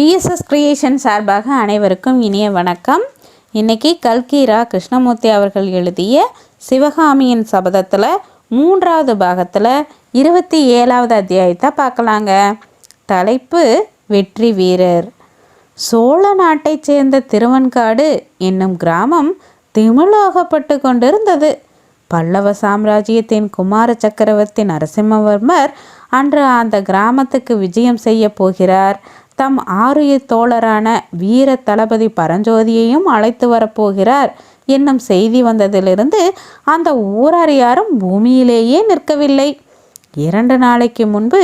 BSS creation சார்பாக அனைவருக்கும் இனிய வணக்கம். இன்னைக்கு கல்கீரா கிருஷ்ணமூர்த்தி அவர்கள் எழுதிய சிவகாமியின் சபதத்தில் மூன்றாவது பாகத்தில் இருபத்தி ஏழாவது அத்தியாயத்தை பார்க்கலாங்க. தலைப்பு வெற்றி வீரர். சோழ நாட்டைச் சேர்ந்த திருவன்காடு என்னும் கிராமம் திமிழாகப்பட்டு கொண்டிருந்தது. பல்லவ சாம்ராஜ்யத்தின் குமார சக்கரவர்த்தி நரசிம்மவர்மர் அன்று அந்த கிராமத்துக்கு விஜயம் செய்ய போகிறார். தம் ஆருயிர் தோழரான வீர தளபதி பரஞ்சோதியையும் அழைத்து வரப்போகிறார். என்னும் செய்தி வந்ததிலிருந்து அந்த ஊரார் யாரும் பூமியிலேயே நிற்கவில்லை. இரண்டு நாளைக்கு முன்பு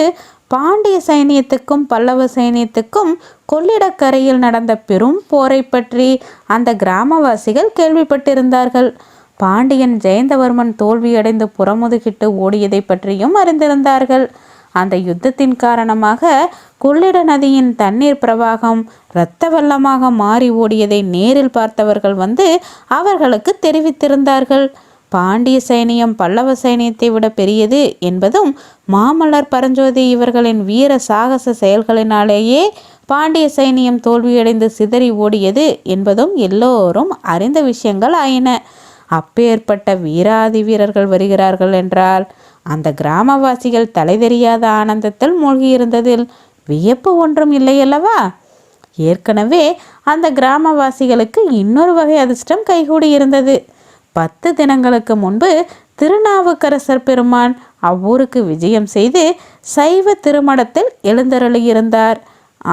பாண்டிய சைனியத்துக்கும் பல்லவ சைனியத்துக்கும் கொள்ளிடக்கரையில் நடந்த பெரும் போரை பற்றி அந்த கிராமவாசிகள் கேள்விப்பட்டிருந்தார்கள். பாண்டியன் ஜெயந்தவர்மன் தோல்வியடைந்து புறமுதுகிட்டு ஓடியதை பற்றியும் அறிந்திருந்தார்கள். அந்த யுத்தத்தின் காரணமாக கொள்ளிட நதியின் தண்ணீர் பிரவாகம் இரத்த வெள்ளமாக மாறி ஓடியதை நேரில் பார்த்தவர்கள் வந்து அவர்களுக்கு தெரிவித்திருந்தார்கள். பாண்டிய சைனியம் பல்லவ சைனியத்தை விட பெரியது என்பதும் மாமல்லர் பரஞ்சோதி இவர்களின் வீர சாகச செயல்களினாலேயே பாண்டிய சைனியம் தோல்வியடைந்து சிதறி ஓடியது என்பதும் எல்லோரும் அறிந்த விஷயங்கள் ஆயின. அப்பேற்பட்ட வீராதி வீரர்கள் வருகிறார்கள் என்றால் அந்த கிராமவாசிகள் தலைதெரியாத ஆனந்தத்தில் மூழ்கியிருந்ததில் வியப்பு ஒன்றும் இல்லையல்லவா? ஏற்கனவே அந்த கிராமவாசிகளுக்கு இன்னொரு வகை அதிர்ஷ்டம் கைகூடி இருந்தது பத்து தினங்களுக்கு முன்பு திருநாவுக்கரசர் பெருமான் அவ்வூருக்கு விஜயம் செய்து சைவ திருமணத்தில் எழுந்தருளியிருந்தார்.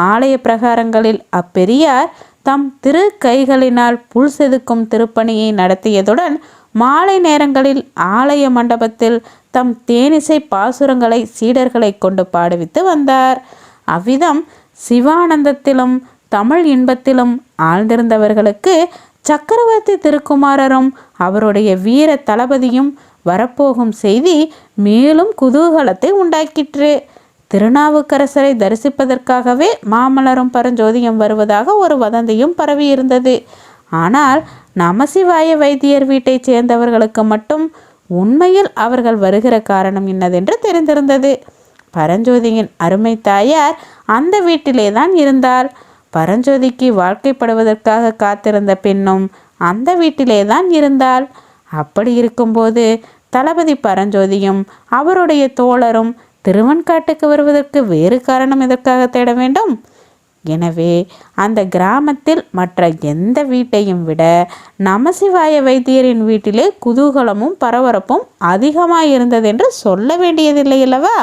ஆலய பிரகாரங்களில் அப்பெரியார் தம் திரு கைகளினால் புல் செதுக்கும் திருப்பணியை நடத்தியதுடன் மாலை நேரங்களில் ஆலய மண்டபத்தில் தம் தேனிசை பாசுரங்களை சீடர்களை கொண்டு பாடுவித்து வந்தார். அவ்விதம் சிவானந்தத்திலும் தமிழ் இன்பத்திலும் ஆழ்ந்திருந்தவர்களுக்கு சக்கரவர்த்தி திருக்குமாரரும் அவருடைய வீர தளபதியும் வரப்போகும் செய்தி மேலும் குதூகலத்தை உண்டாக்கிற்று. திருநாவுக்கரசரை தரிசிப்பதற்காகவே மாமலரும் பரஞ்சோதியம் வருவதாக ஒரு வதந்தியும் பரவியிருந்தது. ஆனால் நமசிவாய வைத்தியர் வீட்டைச் சேர்ந்தவர்களுக்கு மட்டும் உண்மையில் அவர்கள் வருகிற காரணம் என்னதென்று தெரிந்திருந்தது. பரஞ்சோதியின் அருமை தாயார் அந்த வீட்டிலே தான் இருந்தாள். பரஞ்சோதிக்கு வாழ்க்கைப்படுவதற்காக காத்திருந்த பெண்ணும் அந்த வீட்டிலே தான் இருந்தாள். அப்படி இருக்கும்போது தளபதி பரஞ்சோதியும் அவருடைய தோழரும் திருவன்காட்டுக்கு வருவதற்கு வேறு காரணம் எதற்காக தேட வேண்டும்? எனவே அந்த கிராமத்தில் மற்ற எந்த வீட்டையும் விட நமசிவாய வைத்தியரின் வீட்டிலே குதூகலமும் பரபரப்பும் அதிகமாக இருந்ததென்று சொல்ல வேண்டியதில்லை அல்லவா?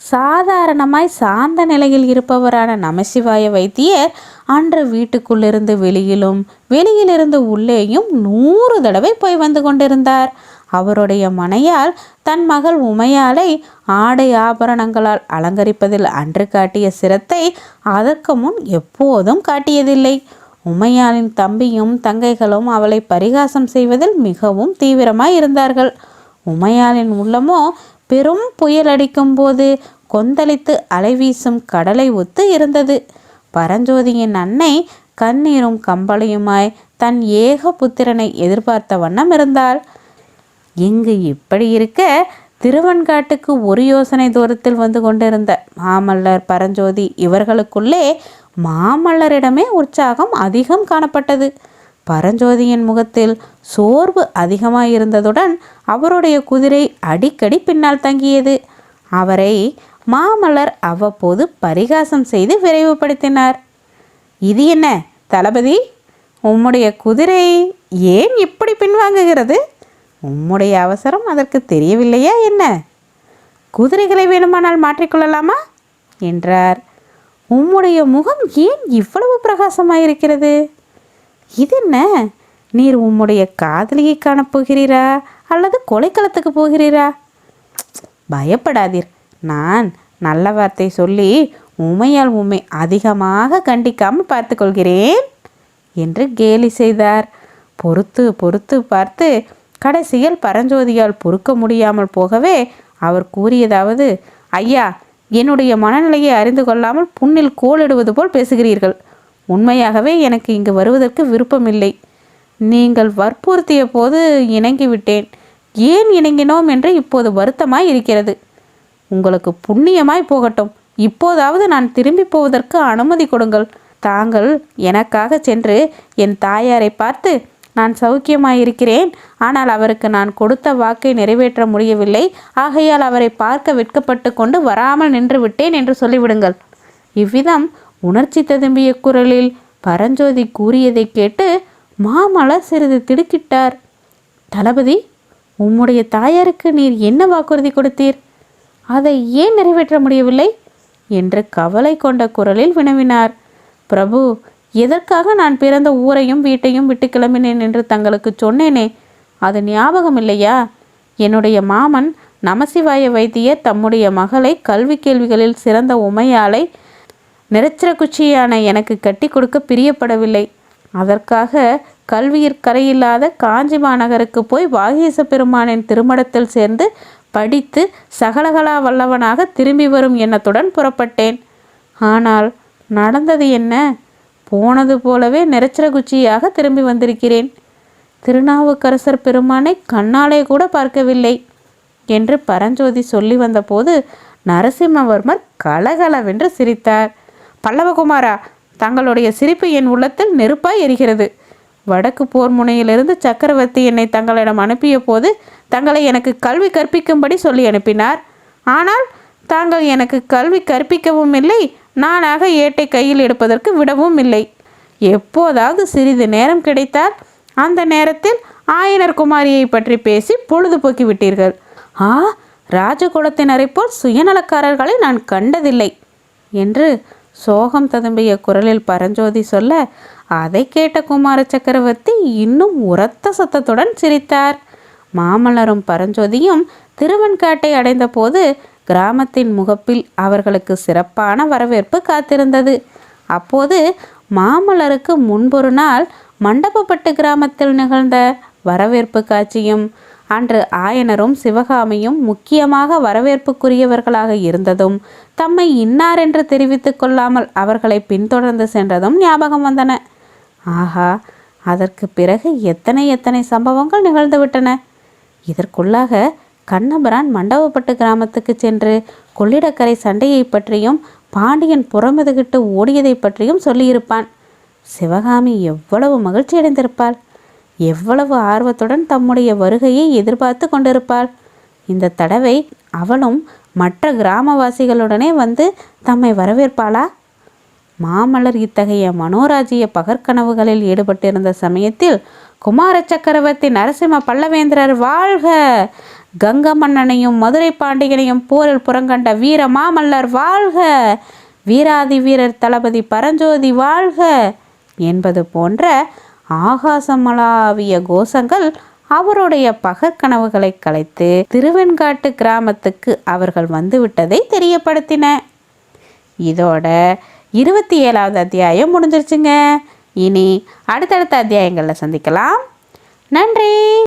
சாதாரணமாய் சாந்த நிலையில் இருப்பவரான நமசிவாய வைத்தியர் அன்று வீட்டுக்குள்ளிருந்து வெளியிலும் வெளியிலிருந்து உள்ளேயும் நூறு தடவை போய் வந்து கொண்டிருந்தார். அவருடைய மனையால் தன் மகள் உமையாலை ஆடை ஆபரணங்களால் அலங்கரிப்பதில் அன்று காட்டிய சிரத்தை அதற்கு முன் எப்போதும் காட்டியதில்லை. உமையாளின் தம்பியும் தங்கைகளும் அவளை பரிகாசம் செய்வதில் மிகவும் தீவிரமாய் இருந்தார்கள். உமையாளின் உள்ளமோ பெரும் புயல் அடிக்கும் போது கொந்தளித்து அலைவீசும் கடலை ஒத்து இருந்தது. பரஞ்சோதியின் அன்னை கண்ணீரும் கம்பளையுமாய் தன் ஏக புத்திரனை எதிர்பார்த்த வண்ணம் இருந்தாள். இங்கு இப்படி இருக்க திருவன்காட்டுக்கு ஒரு யோசனை தூரத்தில் வந்து கொண்டிருந்த மாமல்லர் பரஞ்சோதி இவர்களுக்குள்ளே மாமல்லரிடமே உற்சாகம் அதிகம் காணப்பட்டது. பரஞ்சோதியின் முகத்தில் சோர்வு அதிகமாயிருந்ததுடன் அவருடைய குதிரை அடிக்கடி பின்னால் தங்கியது. அவரை மாமல்லர் அவ்வப்போது பரிகாசம் செய்து விரைவுபடுத்தினார். இது என்ன தளபதி? உம்முடைய குதிரை ஏன் இப்படி பின்வாங்குகிறது? உம்முடைய அவசரம் அதற்கு தெரியவில்லையா என்ன? குதிரைகளை வேணுமானால் மாற்றிக்கொள்ளலாமா? என்றார். உம்முடைய முகம் ஏன் இவ்வளவு பிரகாசமாயிருக்கிறது? இது என்ன நீர் உம்முடைய காதலியை காணப்போகிறீரா அல்லது கொலைக்களத்துக்கு போகிறீரா? பயப்படாதீர். நான் நல்ல வார்த்தை சொல்லி உமையால் உண்மை அதிகமாக கண்டிக்காமல் பார்த்துக்கொள்கிறேன் என்று கேலி செய்தார். பொறுத்து பொறுத்து பார்த்து கடைசியில் பரஞ்சோதியால் பொறுக்க முடியாமல் போகவே அவர் கூறியதாவது ஐயா என்னுடைய மனநிலையை அறிந்து கொள்ளாமல் புண்ணில் கோலிடுவது போல் பேசுகிறீர்கள். உண்மையாகவே எனக்கு இங்கு வருவதற்கு விருப்பமில்லை. நீங்கள் வற்புறுத்திய போது இணங்கிவிட்டேன். ஏன் இணங்கினோம் என்று இப்போது வருத்தமாய் இருக்கிறது. உங்களுக்கு புண்ணியமாய் போகட்டும். இப்போதாவது நான் திரும்பி போவதற்கு அனுமதி கொடுங்கள். தாங்கள் எனக்காக சென்று என் தாயாரை பார்த்து நான் சௌக்கியமாயிருக்கிறேன். ஆனால் அவருக்கு நான் கொடுத்த வாக்கை நிறைவேற்ற முடியவில்லை. ஆகையால் அவரை பார்க்க வெட்கப்பட்டு கொண்டு வராமல் நின்று விட்டேன் என்று சொல்லிவிடுங்கள். இவ்விதம் உணர்ச்சி ததும்பிய குரலில் பரஞ்சோதி கூறியதை கேட்டு மாமலர் சிறிது திடுக்கிட்டார். தளபதி உம்முடைய தாயாருக்கு நீர் என்ன வாக்குறுதி கொடுத்தீர்? அதை ஏன் நிறைவேற்ற முடியவில்லை? என்று கவலை கொண்ட குரலில் வினவினார். பிரபு எதற்காக நான் பிறந்த ஊரையும் வீட்டையும் விட்டு கிளம்பினேன் என்று தங்களுக்கு சொன்னேனே? அது ஞாபகம் இல்லையா? என்னுடைய மாமன் நமசிவாய வைத்தியர் தம்முடைய மகளை கல்வி கேள்விகளில் சிறந்த உமையாளை நிறச்சிரக்குச்சியான எனக்கு கட்டி கொடுக்க பிரியப்படவில்லை. அதற்காக கல்வியிற் கரையில்லாத காஞ்சி மாநகருக்கு போய் வாகீச பெருமானின் திருமணத்தில் சேர்ந்து படித்து சகலகலா வல்லவனாக திரும்பி வரும் எண்ணத்துடன் புறப்பட்டேன். ஆனால் நடந்தது என்ன? போனது போலவே நிரச்சரகுச்சியாக திரும்பி வந்திருக்கிறேன். திருநாவுக்கரசர் பெருமானை கண்ணாலே கூட பார்க்கவில்லை என்று பரஞ்சோதி சொல்லி வந்தபோது நரசிம்மவர்மர் கலகலவென்று சிரித்தார். பல்லவகுமாரா தங்களுடைய சிரிப்பு என் உள்ளத்தில் நெருப்பாய் எரிகிறது. வடக்கு போர் முனையிலிருந்து சக்கரவர்த்தி என்னை தங்களிடம் அனுப்பிய போது தங்களை எனக்கு கல்வி கற்பிக்கும்படி சொல்லி அனுப்பினார். ஆனால் தாங்கள் எனக்கு கல்வி கற்பிக்கவும் இல்லை நானாக ஏட்டை கையில் எடுப்பதற்கு விடவும் இல்லை. எப்போதாவது சிறிது நேரம் கிடைத்தால் அந்த நேரத்தில் ஆயனர் குமாரியை பற்றி பேசி பொழுதுபோக்கி விட்டீர்கள். ஆ ராஜகுலத்தினரை போல் சுயநலக்காரர்களை நான் கண்டதில்லை என்று சோகம் ததும்பிய குரலில் பரஞ்சோதி சொல்ல அதை கேட்ட குமார சக்கரவர்த்தி இன்னும் உரத்த சத்தத்துடன் சிரித்தார். மாமல்லரும் பரஞ்சோதியும் திருவன்காட்டை அடைந்தபோது கிராமத்தின் முகப்பில் அவர்களுக்கு சிறப்பான வரவேற்பு காத்திருந்தது. அப்போது மாமல்லருக்கு முன்பொரு நாள் மண்டபப்பட்டு கிராமத்தில் நிகழ்ந்த வரவேற்பு காட்சியும் அன்று ஆயனரும் சிவகாமியும் முக்கியமாக வரவேற்புக்குரியவர்களாக இருந்ததும் தம்மை இன்னார் என்று தெரிவித்து கொள்ளாமல் அவர்களை பின்தொடர்ந்து சென்றதும் ஞாபகம் வந்தன. ஆஹா அதற்கு பிறகு எத்தனை எத்தனை சம்பவங்கள் நிகழ்ந்துவிட்டன. இதற்குள்ளாக கண்ணபிரான் மண்டபப்பட்டு கிராமத்துக்கு சென்று கொள்ளிடக்கரை சண்டையை பற்றியும் பாண்டியன் புறமுதுகிட்டு ஓடியதை பற்றியும் சொல்லியிருப்பான். சிவகாமி எவ்வளவு மகிழ்ச்சி அடைந்திருப்பாள் எவ்வளவு ஆர்வத்துடன் தம்முடைய வருகையை எதிர்பார்த்து கொண்டிருப்பாள். இந்த தடவை அவளும் மற்ற கிராமவாசிகளுடனே வந்து தம்மை வரவேற்பாளா? மாமல்லர் இத்தகைய மனோராஜ்ய பகற்கனவுகளில் ஈடுபட்டிருந்த சமயத்தில் குமார சக்கரவர்த்தி நரசிம்ம பல்லவேந்திரர் வாழ்க. கங்க மன்னனையும் மதுரை பாண்டியனையும் போரில் புறங்கண்ட வீர மாமல்லர் வாழ்க. வீராதி வீரர் தளபதி பரஞ்சோதி வாழ்க என்பது போன்ற ஆகாசமளாவிய கோஷங்கள் அவருடைய பகற்கனவுகளை கலைத்து திருவெண்காட்டு கிராமத்துக்கு அவர்கள் வந்துவிட்டதை தெரியப்படுத்தின. இதோட இருபத்தி ஏழாவது அத்தியாயம் முடிஞ்சிருச்சுங்க. இனி அடுத்தடுத்த அத்தியாயங்களில் சந்திக்கலாம். நன்றி.